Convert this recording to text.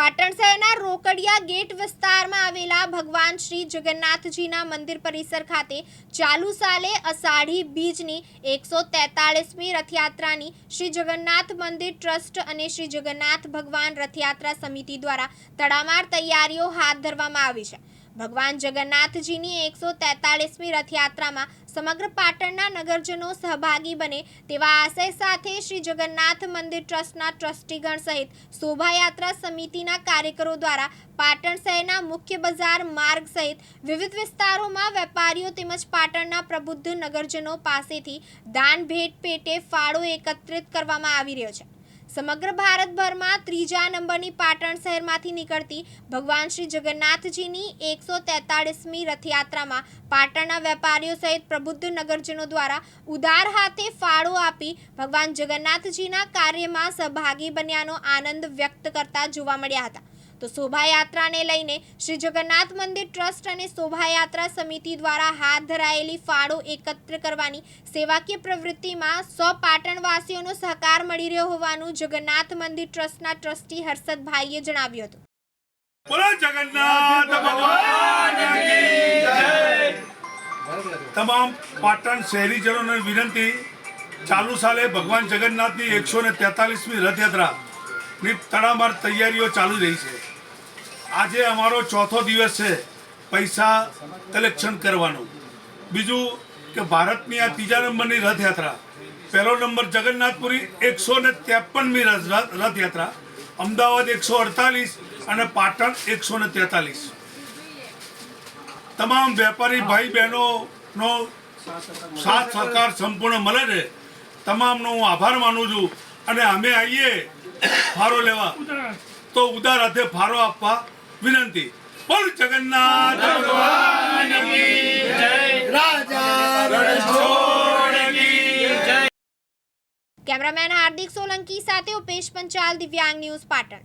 પાટણ શહેરના રોકડિયા ગેટ વિસ્તારમાં આવેલા ભગવાન શ્રી જગન્નાથજીના મંદિર પરિસર ખાતે ચાલુ સાલે અષાઢી બીજની એકસો તેતાળીસમી રથયાત્રાની શ્રી જગન્નાથ મંદિર ટ્રસ્ટ અને શ્રી જગન્નાથ ભગવાન રથયાત્રા સમિતિ દ્વારા તડામાર તૈયારીઓ હાથ ધરવામાં આવી છે. ભગવાન જગન્નાથજીની એકસો તેતાળીસમી રથયાત્રામાં સમગ્ર પાટણના નગરજનો સહભાગી બને તેવા આશય સાથે શ્રી જગન્નાથ મંદિર ટ્રસ્ટના ટ્રસ્ટીગણ સહિત શોભાયાત્રા સમિતિના કાર્યકરો દ્વારા પાટણ શહેરના મુખ્ય બજાર માર્ગ સહિત વિવિધ વિસ્તારોમાં વેપારીઓ તેમજ પાટણના પ્રબુદ્ધ નગરજનો પાસેથી દાન ભેટ પેટે ફાળો એકત્રિત કરવામાં આવી રહ્યો છે. સમગ્ર ભારતભરમાં ત્રીજા નંબરની પાટણ શહેરમાંથી નીકળતી ભગવાન શ્રી જગન્નાથજીની એકસો તેતાળીસમી રથયાત્રામાં પાટણના વેપારીઓ સહિત પ્રબુદ્ધ નગરજનો દ્વારા ઉદાર હાથે ફાળો આપી ભગવાન જગન્નાથજીના કાર્યમાં સહભાગી બન્યાનો આનંદ વ્યક્ત કરતા જોવા મળ્યા હતા. તો શોભાયાત્રાને લઈને શ્રી જગન્નાથ મંદિર ટ્રસ્ટ અને શોભાયાત્રા સમિતિ દ્વારા હાથ ધરાયેલી ફાળો એકત્ર કરવાની સેવાકીય પ્રવૃત્તિમાં સો પાટણવાસીઓનો સહકાર મળી રહ્યો હોવાનું જગન્નાથ મંદિર ટ્રસ્ટના ટ્રસ્ટી હર્ષદભાઈએ જણાવ્યું હતું. બોલો જગન્નાથ ભગવાન તમામ પાટણ શહેરીજનોને વિનંતી, ચાલુ સાલે ભગવાન જગન્નાથની એકસો ને તેતાલીસમી રથયાત્રાની તડામાર તૈયારીઓ ચાલુ રહી છે. આજે અમારો ચોથો દિવસ છે પૈસા કલેક્શન કરવાનો. બીજું કે ભારતની આ ત્રીજા નંબરની રથયાત્રા. પહેલો નંબર જગન્નાથપુરી એકસો ને ત્રેપનમી રથયાત્રા. અમદાવાદ એકસો અડતાલીસ અને પાટણ એકસો ને તેતાલીસ. તમામ વેપારી ભાઈ બહેનોનો સાથ સહકાર સંપૂર્ણ મળે છે. તમામનો હું આભાર માનું છું. અને અમે આવીએ ફાળો લેવા. તો ઉદાર હાથે ફાળો આપવા વિનંતી. બોલ જગન્નાથ. ભગવાન કી જય. રાજા રણછોડ કી જય. કેમેરામેન હાર્દિક સોલંકી સાથે ઉપેશ પંચાલ દિવ્યાંગ ન્યૂઝ પાટણ.